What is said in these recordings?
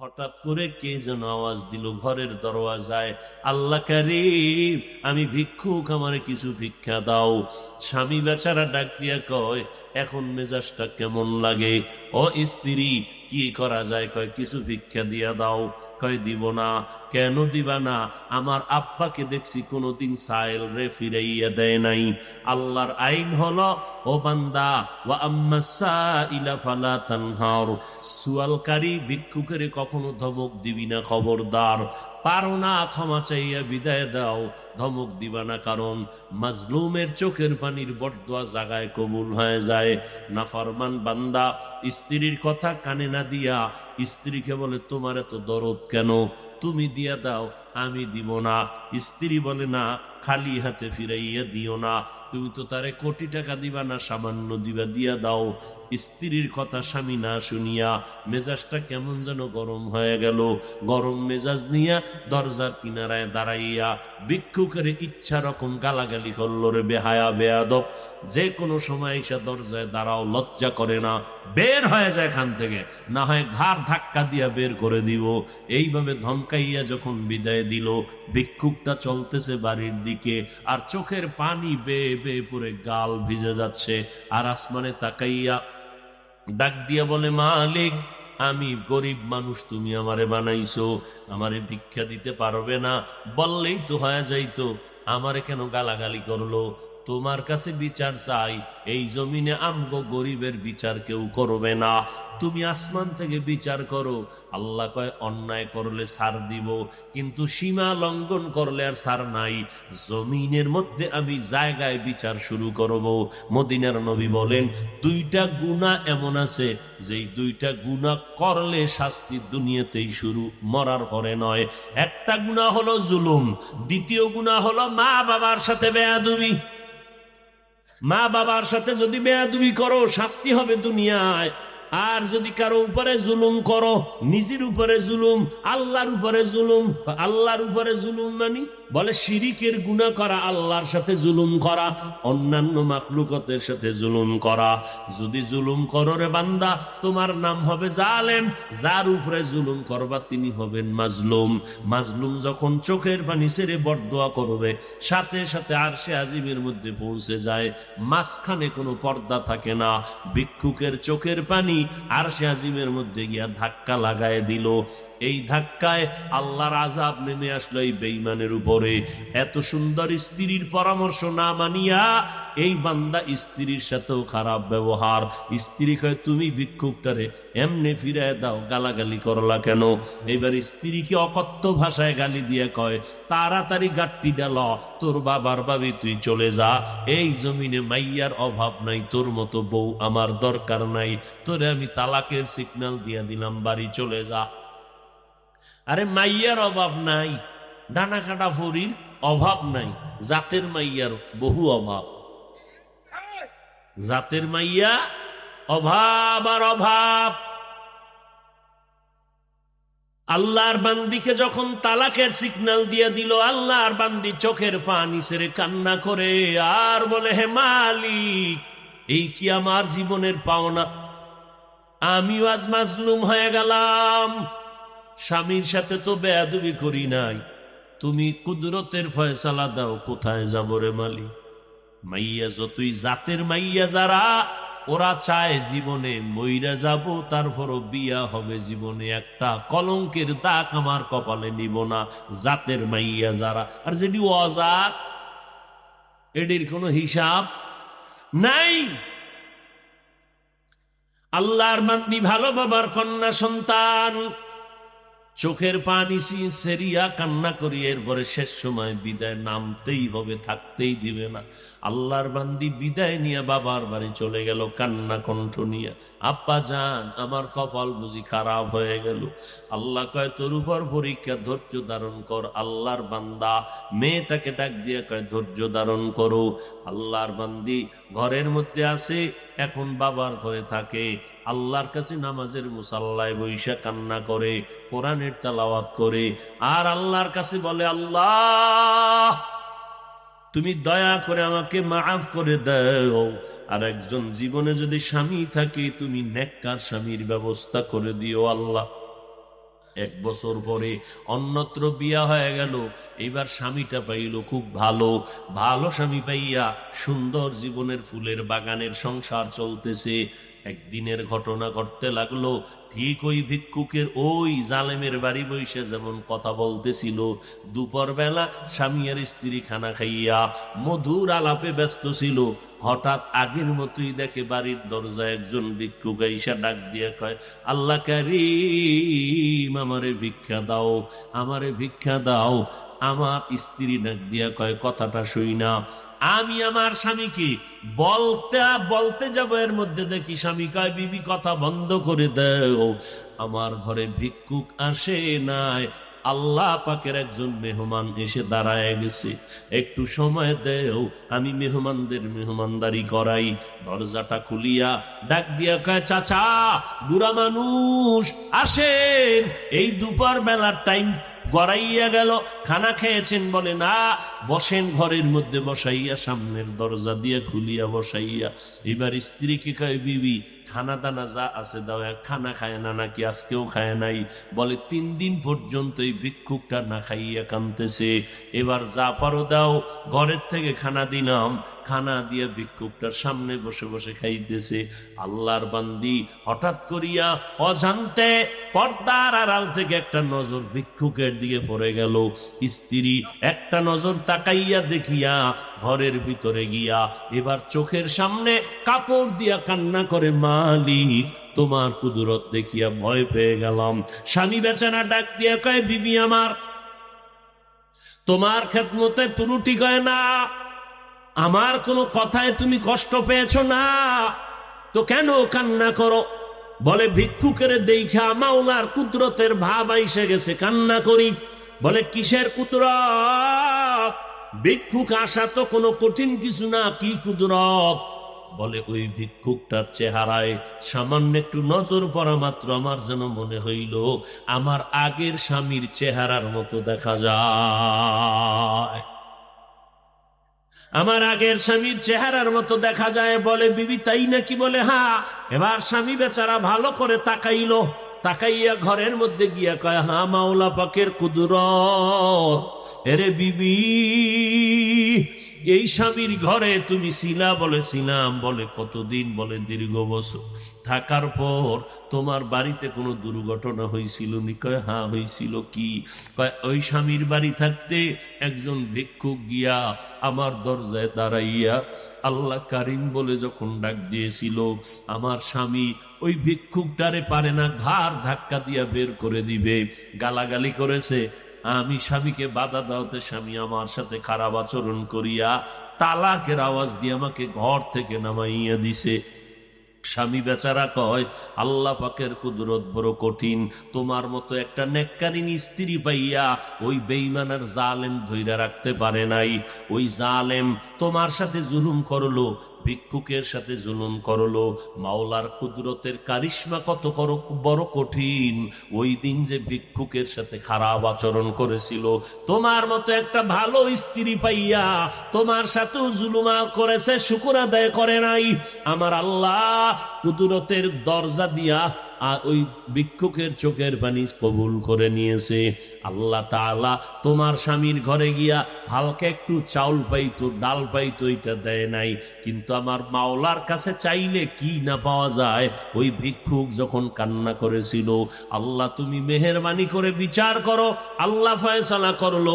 হঠাৎ করে কে যেন আওয়াজ দিল, ঘরের দরওয়াজায়, আল্লাহ কারিম, আমি ভিক্ষুক, আমারে কিছু ভিক্ষা দাও। স্বামী বেচারা ডাক দিয়া কয় এখন মেজাজটা কেমন লাগে? ও স্ত্রী, কি করা যায়? কয়, কিছু ভিক্ষা দিয়া দাও। কয়, দিব না। কেন দিবা না? আমার আব্বাকে দেখছি কোনোদিন সাইল রে ফিরাইয়া দেয় নাই। আল্লাহর আইন হলো, ও বান্দা, ওয়া আম্মা সাইলা ফালা তানহার। সুয়ালকারী ভিক্ষুকের কখনো ধমক দিবি না, খবরদার। পারো না, ক্ষমা চাইয়া বিদায় দাও। ধমক দিবা না, কারণ মাজলুমের চোখের পানির বটদোয়া জাগায় কবুল হয়ে যায়। নাফরমান বান্দা, স্ত্রীর কথা কানে না দিয়া স্ত্রীকে বলে, তোমার এত দরদ কেন? তুমি দিয়া দাও, আমি দিব না। স্ত্রী বলে, না খালি হাতে ফিরাইয়া দিও না। তুমি তো তারে কোটি টাকা দিবা না, সামান্য দিবা, দিয়া দাও। স্ত্রীর কথা স্বামী না শুনিয়া মেজাজটা কেমন যেন গরম হয়ে গেল। গরম মেজাজ নিয়া দরজার কিনারায় দাঁড়াইয়া ভিক্ষুকের ইচ্ছা রকম গালাগালি করল রে বেহায়া বেয়াদব। যে কোনো সময় এসে দরজায় দাঁড়াও, লজ্জা করে না। বের হয়ে যায় এখান থেকে। না হয় ঘাড় ধাক্কা দিয়া বের করে দিব। এইভাবে ধমকাইয়া যখন বিদায় দিল, ভিক্ষুকটা চলতেছে বাড়ির দিকে। আর চোখের পানি বেয়ে বেয়ে পরে গাল ভিজে যাচ্ছে। আর আসমানে তাকাইয়া ডাক দিয়া বলে, মালিক, আমি গরিব মানুষ, তুমি আমারে বানাইছো, আমারে ভিক্ষা দিতে পারবে না। বললেই তো হয়ে যাইতো। আমারে কেন গালাগালি করল? তোমার কাছে বিচার চাই, এই জমিনে আমগো গরিবের বিচার কেউ করবে না। তুমি আসমান থেকে বিচার করো, আল্লাহ কয়, অন্যায় করলে সার দিব, কিন্তু সীমা লঙ্ঘন করলে আর সার নাই। জমিনের মধ্যে আমি জায়গায় বিচার শুরু করব। মদিনার নবী বলেন, দুইটা গুণা এমন আছে, যেই দুইটা গুণা করলে শাস্তি দুনিয়াতেই শুরু, মরার পরে নয়। একটা গুণা হলো জুলুম, দ্বিতীয় গুণা হলো মা বাবার সাথে বেয়াদুবি। মা বাবার সাথে যদি বেয়াদুবি করো, শাস্তি হবে দুনিয়ায়। আর যদি কারও উপরে জুলুম করো, নিজের উপরে জুলুম, আল্লাহর উপরে জুলুম আল্লাহর উপরে জুলুম মানি? বলে, শিরিকের গুণা করা, আল্লাহর সাথে জুলুম করা, অন্যান্য মাখলুকতের সাথে জুলুম করা। যদি জুলুম করো রে বান্দা, তোমার নাম হবে জালেম, যার উপরে জুলুম করবা তিনি হবেন মাজলুম। মাজলুম যখন চোখের পানি ছেড়ে বরদোয়া করবে, সাথে সাথে আর সে আজিমের মধ্যে পৌঁছে যায়। মাঝখানে কোনো পর্দা থাকে না। ভিক্ষুকের চোখের পানি আর সে আজিমের মধ্যে গিয়া ধাক্কা লাগায় দিল। এই ধাক্কায় আল্লাহর আজাব নেমে আসলো এই বেইমানের উপরে। এত সুন্দর স্ত্রীর পরামর্শ না মানিয়া এই বান্দা স্ত্রীর সাথেও খারাপ ব্যবহার। স্ত্রী কয়, তুমি ভিক্ষুকটারে এমনি ফিরায় দাও, গালাগালি করলা কেন? এবার স্ত্রীকে অকথ্য ভাষায় গালি দিয়ে কয়, তাড়াতাড়ি গাট্টি ডাল তোর বাবার বাবি তুই চলে যা। এই জমিনে মাইয়ার অভাব নাই, তোর মতো বউ আমার দরকার নাই। তোরে আমি তালাকের সিগন্যাল দিয়া দিলাম, বাড়ি চলে যা। আরে মাইয়ার অভাব নাই ডানা কাটা ফরির অভাব নাই, জাতের মাইয়ার বহু অভাব। জাতের মাইয়া অভাব আর অভাব। আল্লাহর বান্দিকে যখন তালাকের সিগন্যাল দিয়ে দিল, আল্লাহর বান্দি চোখের পানি সেরে কান্না করে, আর বলে, হে মালিক, এই কি আমার জীবনের পাওনা? আমিও আজ মাজলুম হয়ে গেলাম। স্বামীর সাথে তো বেয়াদুবি করি নাই। তুমি কুদরতের ফয়সালা দাও, কোথায় যাব রে মালি মাইয়া যতই জাতের মাইয়া যারা, ওরা চায় জীবনে মইরা যাব, তারপরও বিয়া হবে জীবনে একটা। কলঙ্কের দাগ আমার কপালে নিব না, জাতের মাইয়া যারা। আর যেটি অজাত এটির কোনো হিসাব নাই। আল্লাহর মান্দি ভালো বাবার কন্যা সন্তান চোখের পানি সেরিয়া কান্না করি, এরপরে শেষ সময় বিদায় নামতেই হবে, থাকতেই দিবে না। আল্লাহর বান্দি বিদায় নিয়ে বাবার বাড়ি চলে গেল, কান্না কণ্ঠ নিয়ে। আব্বা যান, আমার কপাল বুঝি খারাপ হয়ে গেল। আল্লাহ কয়, তোর উপর পরীক্ষা, ধৈর্য ধারণ কর। আল্লাহর বান্দা মেয়েটাকে ডাক দিয়ে কয়, ধৈর্য ধারণ করো। আল্লাহর বান্দি ঘরের মধ্যে আছে এখন বাবার ঘরে থাকে, আল্লাহর কাছে নামাজের মুসাল্লায় বৈশা কান্না করে, কোরআনের তালাওয়াত করে, আর আল্লাহর কাছে বলে, আল্লাহ, তুমি দয়া করে আমাকে মাফ করে দাও। আর একজন জীবনে যদি স্বামী থাকে, তুমি নেককার স্বামীর ব্যবস্থা করে দিও আল্লাহ। এক বছর পরে অন্যত্র বিয়া হয়ে গেল। এবার স্বামীটা পাইল খুব ভালো। ভালো স্বামী পাইয়া সুন্দর জীবনের ফুলের বাগানের সংসার চলতেছে। একদিনের ঘটনা ঘটতে লাগল, ঠিক ওই ভিক্ষুকের ওই জালেমের বাড়ি বসে যেমন কথা বলতেছিল। দুপুর বেলা স্বামী আর স্ত্রী খানা খাইয়া মধুর আলাপে ব্যস্ত ছিল। হঠাৎ আগের মতোই দেখে বাড়ির দরজায় একজন ভিক্ষুক ঈশা ডাক দিয়ে কয়, আল্লাহ কারিম, আমারে ভিক্ষা দাও, আমারে ভিক্ষা দাও। আমার স্ত্রী ডাক দিয়া কয়, কথাটা শুই না। আমি আমার স্বামীকে বলতে বলতে যাব, এর মধ্যে দেখি স্বামী কয়, বিবি, কথা বন্ধ করে দেও। আমার ঘরে ভিক্ষুক আসে নাই। আল্লাহ পাকের একজন মেহমান এসে দাঁড়ায় গেছে। একটু সময় দেও, আমি মেহমানদের মেহমানদারি করাই। দরজাটা খুলিয়া ডাক দিয়া কয়, চাচা, বুড়া মানুষ আসেন। এই দুপুর বেলার টাইম গড়াইয়া গেল, খানা খেয়েছেন বলে, না, বসেন ঘরের মধ্যে, বসাইয়া সামনের দরজা দিয়ে খুলিয়া বসাইয়া। এবার স্ত্রীকে কয়, বিবি, খানা দানা যা আছে দাও খানা খায় না নাকি? আজকেও খায় নাই। বলে, তিন দিন পর্যন্ত এই ভিক্ষুকটা না খাইয়া কানতেছে এবার যা পারো দাও, ঘরের থেকে খানা দিলাম। খানা দিয়ে ভিক্ষুকটার সামনে বসে বসে খাইতেছে। আল্লাহর বান্দি হঠাৎ করিয়া অজান্তে পর্দার আড়াল থেকে একটা নজর ভিক্ষুকের দিকে পড়ে গেল। স্ত্রী একটা নজর তাকাইয়া দেখিয়া ঘরের ভিতরে গিয়া এবার চোখের সামনে কাপড় দিয়া কান্না করে, মালিক, তোমার কুদরত দেখিয়া ভয় পেয়ে গেলাম। স্বামী বেচারা ডাক দিয়া কয়, বিবি আমার, তোমার খেদমতে ত্রুটি কয় না। আমার কোনো কথায় তুমি কষ্ট পেয়েছ না। তো কেন কান্না করো? বলে, ভিক্ষুকের দেখা মাওলার কুদরতের ভাব আইসে গেছে, কান্না করি। বলে, কিসের কুদরত? ভিক্ষুক আসা তো কোনো কঠিন কিছু না, কি কুদরত? বলে, ওই ভিক্ষুকটার চেহারায় সামান্য একটু নজর পড়া মাত্র আমার যেন মনে হইল, আমার আগের স্বামীর চেহারার মতো দেখা যায়। আমার আগের স্বামীর চেহারার মতো দেখা যায় বলে, বিবি, তাই নাকি? বলে, হা, এবার স্বামী বেচারা ভালো করে তাকাইল। তাকাইয়া ঘরের মধ্যে গিয়া কয়, হা, মাওলা পাকের কুদুর এরে বিবি এই স্বামীর ঘরে তুমি ছিলা বলে ছিলাম বলে কতদিন বলে দীর্ঘ বছর। থাকার পর তোমার বাড়িতে কোনো দুর্ঘটনা হয়েছিল নি? কয় হ্যাঁ হয়েছিল কি? ওই স্বামীর বাড়ি থাকতে একজন ভিক্ষুক গিয়া আমার দরজায় দাঁড়াইয়া আল্লাহ কারিম বলে যখন ডাক দিয়েছিল, আমার স্বামী ওই ভিক্ষুকটারে পারে না, ঘাড় ধাক্কা দিয়া বের করে দিবে। গালাগালি করেছে। আমি স্বামীকে বাধা দেওয়াতে স্বামী আমার সাথে খারাপ আচরণ করিয়া তালাকের আওয়াজ দিয়ে আমাকে ঘর থেকে নামাইয়া দিছে। স্বামী বেচারা কয়, আল্লাহ পাকের কুদরত বড় কঠিন, তোমার মতো একটা নেককারিনী স্ত্রী পাইয়া ওই বেইমানের জালেম ধৈরা রাখতে পারে নাই। ওই জালেম তোমার সাথে জুলুম করল ভিক্ষুকের সাথে জুলুম করল, মাওলার কুদরতের কারিশ্মা কত বড় কঠিন। ওই দিন যে ভিক্ষুকের সাথে খারাপ আচরণ করেছিল, তোমার মতো একটা ভালো স্ত্রী পাইয়া তোমার সাথেও জুলুমা করেছে, শুকুর আদায় করে নাই। আমার আল্লাহ কুদরতের দরজা দিয়া ওই ভিক্ষুকের চোখের পানি কবুল করে নিয়েছে। আল্লাহ তাআলা তোমার স্বামীর ঘরে গিয়া হালকা একটু চাউল পাইতো, ডাল পাইতো, এটা দেয় নাই। কিন্তু আমার মাওলার কাছে চাইলে কি না পাওয়া যায়? ওই ভিক্ষুক যখন কান্না করেছিল, আল্লাহ তুমি মেহরবানি করে বিচার করো, আল্লাহ ফয়সালা করল।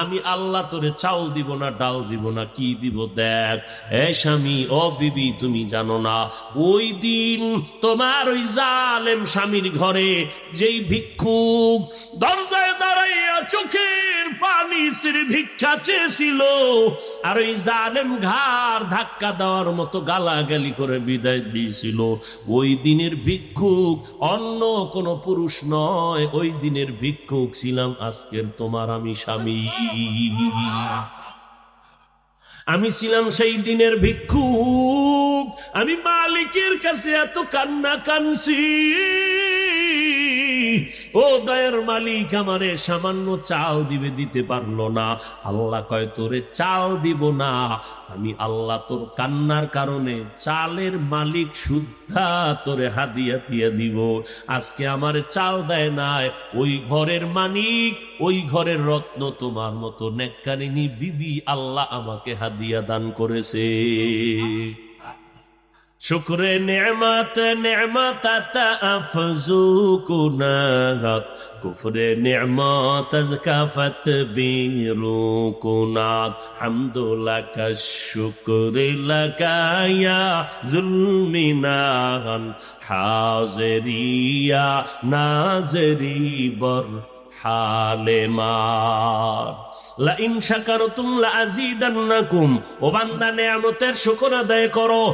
আমি আল্লাহ তোরে চাউল দিব না, ডাল দিব না, কি দিব দেখ? এ স্বামী, ও বিবি, তুমি জানো না, ওই দিন তোমার ওই জালেম স্বামীর ঘরে যেই ভিক্ষুক দরজায় দাঁড়াইয়া চোখের পানি সিরে ভিক্ষা চেয়েছিল, আর ওই জালেম ঘাড় ধাক্কা দেওয়ার মতো গালাগালি করে বিদায় দিয়েছিল। ওই দিনের ভিক্ষুক অন্য কোনো পুরুষ নয়, ওই দিনের ভিক্ষুক ছিলাম আজকের তোমার আমি স্বামী। আমি ছিলাম সেই দিনের ভিক্ষুক। আমি মালিকের কাছে এত কান্না কানছি। ও দয়ের মালিক, আমারে সামান্য চাল দিবে, দিতে পারল না। আল্লাহ কয়, তোরে চাল দিব না। আমি আল্লাহ তোর কান্নার কারণে চালের মালিক শুদ্ধা তোরে হাদিয়া দিয়া দিব। আজকে আমার চাল দেয় নাই। ওই ঘরের মালিক, ওই ঘরের রত্ন তোমার মতো নেককারিনী বিবি আল্লাহ আমাকে হাদিয়া দান করেছে। শুক্রে নেমাত নেমাত আফজু কুনাত কুফরে নেমাত কাফত বীরু কুনাত। হামদুলাকা শুক্রে লাকায়া জুলমিনান হাজরিয়া নাজরি বর লা ইন শাকারতুম লা আযীদান্নাকুম ও বান্দা নেয়ামতের শুকর আদায় করো।